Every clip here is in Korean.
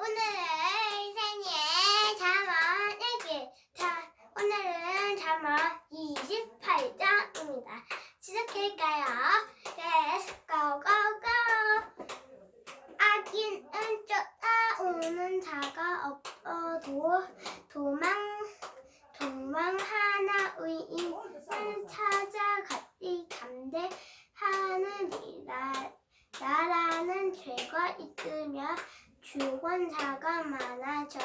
오늘은 생일 자막 읽기. 자, 오늘은 자막 28장입니다. 시작할까요? Let's go, go, go. 아기는 쫓아오는 자가 없어도 도망, 도망 하나 의인을 찾아가지 감대하느니라. 나라는 죄가 있으며 주권자가 많아져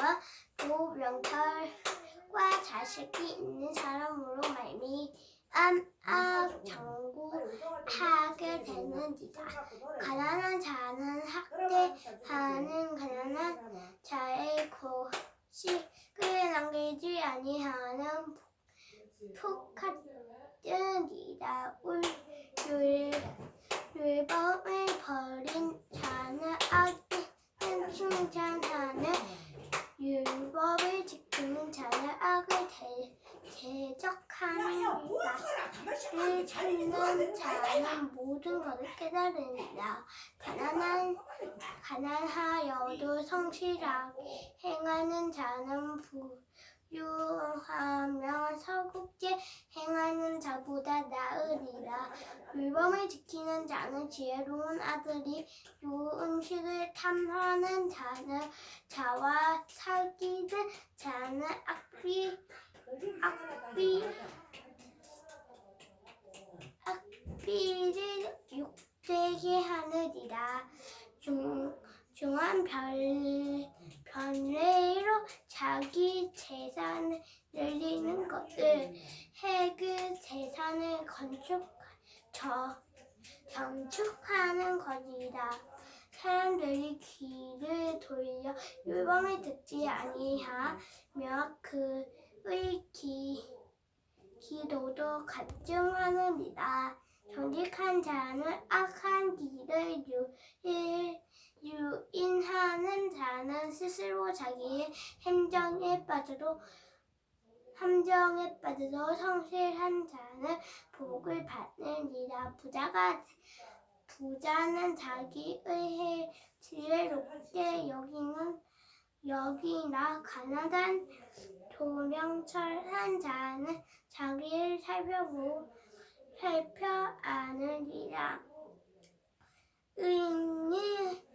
또 명철과 자식이 있는 사람으로 말미암아 정구하게 되는지다. 가난한 자는 학대하는 가난한 자의 것이 남기지 아니하는 폭하느니라 울 율법을 버린 자는 악 을 칭찬하는 율법을 지키는 자는 악을 대, 대적하느니라 를 찾는 자는 모든 것을 깨달으니라. 가난한 가난하여도 성실하게 행하는 자는 부 유하며 서굽게 행하는 자보다 나으리라. 율법을 지키는 자는 지혜로운 아들이 요 음식을 탐하는 자는 자와 사귀는 자는 악비 악비 악비를 욕되게 하느니라. 중 중한 별 변례로 자기 재산을 늘리는 것을 해그 재산을 건축 저 경축하는 것이라 사람들이 귀를 돌려 율법을 듣지 아니하며 그의 기 기도도 가증하느니라. 정직한 자는 악한 길을 유, 유인하는 자는 스스로 자기의 행정에 빠져도 함정에 빠져도 성실한 자는 복을 받느니라. 부자가 부자는 자기의 지혜롭게 여기는 여기나 가난한 도명철한 자는 자기를 살펴보 살펴 아느니라. 의인이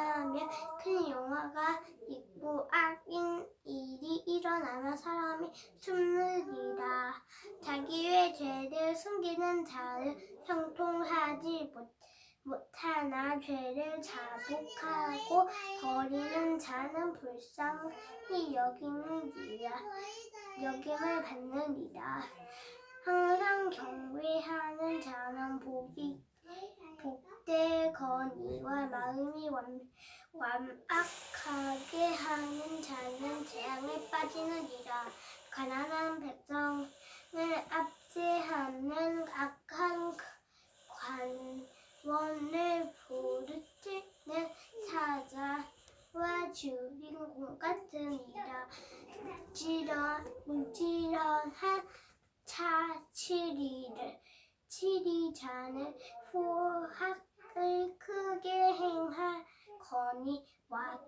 특의하며 큰 영화가 있고 악인 일이 일어나면 사람이 숨느니라 자기의 죄를 숨기는 자는 형통하지 못, 못하나 죄를 자복하고 버리는 자는 불쌍히 여기느니라 여김을 받느니라 항상 경외하는 자는 복이 복 되거니와 마음이 완, 완악하게 하는 자는 재앙에 빠지느니라. 가난한 백성을 압제하는 악한 관원을 부르짖는 사자와 주인공 같으니라. 지런 무지런한 차치리를 치리 자는 후학 을 크게 행하거니와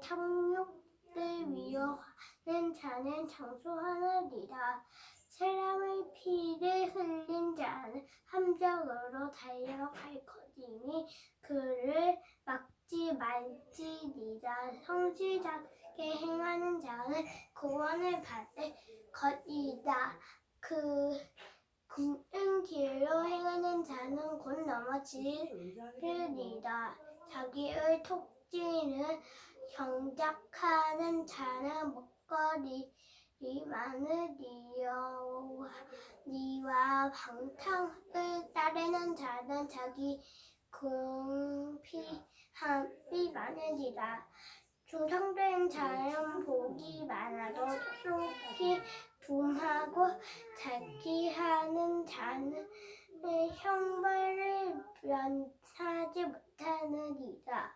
탕욕을 위협하는 자는 장수하느니라. 사람의 피를 흘린 자는 함정으로 달려갈 것이니 그를 막지 말지니라. 성실하게 행하는 자는 구원을 받을 것이다. 그 굳은 길로 행하는 자는 곧 넘어지리라 자기의 톡지는 경작하는 자는 먹거리 많으리여 니와 방탕을 따르는 자는 자기 궁피함이 많으리라. 중성된 자는 복이 많아도 속이 붐하고 자기하는 자는 형벌을 면하지 못하느니라.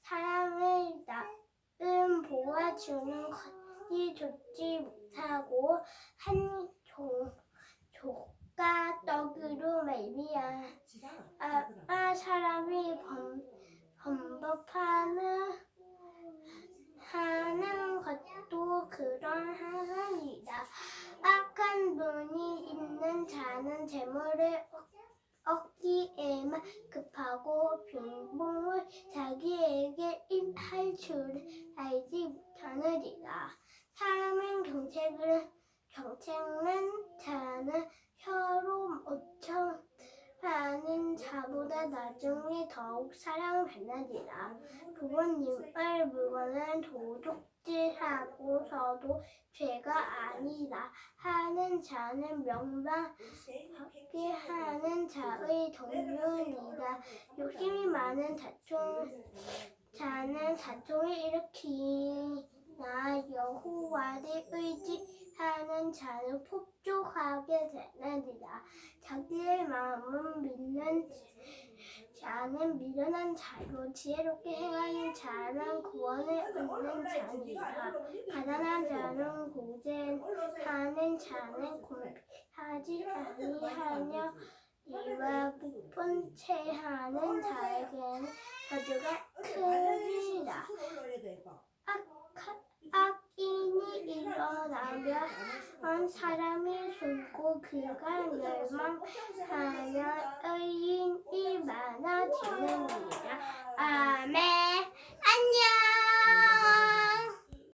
사람을 나름 보아주는 것이 좋지 못하고 한 조, 조가 떡으로 말미암아 사람이 범, 범법하는 하는 것도 그런 하상이다 악한 분이 있는 자는 재물을 얻기에만 급하고 빈봉을 자기에게 임할 줄 알지 못하느니라. 사람의 경책은 경책은 자는 혀로 못쳐 하는 자보다 나중에 더욱 사랑받느니라. 부모님을 물건은 도둑질하고서도 죄가 아니라 하는 자는 명망하게 하는 자의 동료니라. 욕심이 많은 다툼 자는 다툼을 일으키 나 여호와를 의지하는 자는 폭족하게 되느니라. 자기의 마음은 밀는 자는 미련한 자요 지혜롭게 행하는 자는 구원을 얻는 자니라. 가난한 자는 고제하는 자는 공하지 아니하며 이와 부푼 채하는 자에게는 저주가 크리라. 악 악인이 일어나면 사람이 죽고 그가 멸망하여 의인이 많아지느니라. 아멘. 안녕.